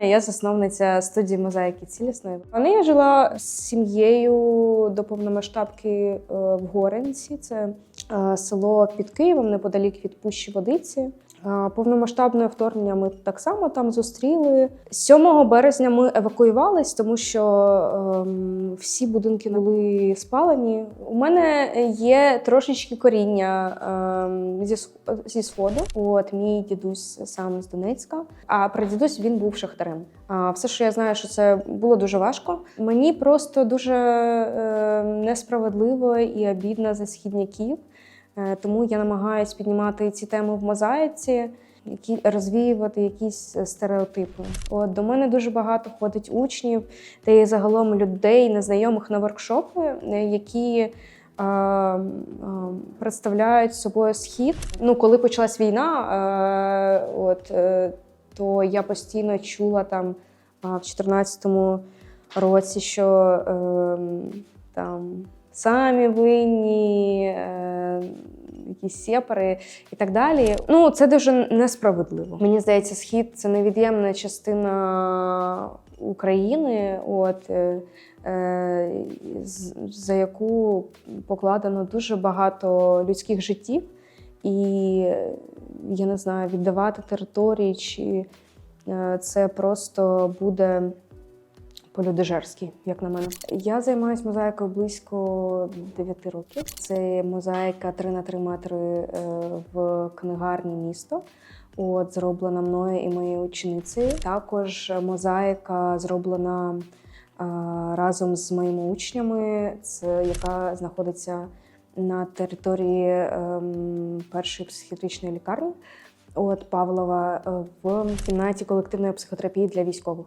Я засновниця студії мозаїки цілісної. Вони я жила з сім'єю до повномасштабки е, в Горенці. Це е, село під Києвом, неподалік від Пущі Водиці. Повномасштабне вторгнення ми так само там зустріли. 7 березня ми евакуювались, тому що ем, всі будинки були спалені. У мене є трошечки коріння ем, зі, зі сходу. От мій дідусь сам з Донецька, а прадідусь він був шахтарем. А все, що я знаю, що це було дуже важко. Мені просто дуже е, несправедливо і обідно за східняків. Е, Тому я намагаюсь піднімати ці теми в мозаїці, які розвіювати якісь е, стереотипи. От до мене дуже багато ходить учнів та і загалом людей, незнайомих на воркшопи, е, які представляють собою схід. Ну, коли почалась війна, от, то я постійно чула там в 2014 році, що е, там самі винні, е, якісь сепари і так далі. Ну, це дуже несправедливо. Мені здається, схід це невід'ємна частина України, от, е, е, за яку покладено дуже багато людських життів. І я не знаю, віддавати території, чи це просто буде по-людожерськи, як на мене. Я займаюся мозаїкою близько 9 років. Це мозаїка 3 на 3 метри е, в книгарні місто. От зроблена мною і моєю ученицею. Також мозаїка зроблена е, разом з моїми учнями, це яка знаходиться на території ем, першої психіатричної лікарні. От Павлова е, в кімнаті колективної психотерапії для військових.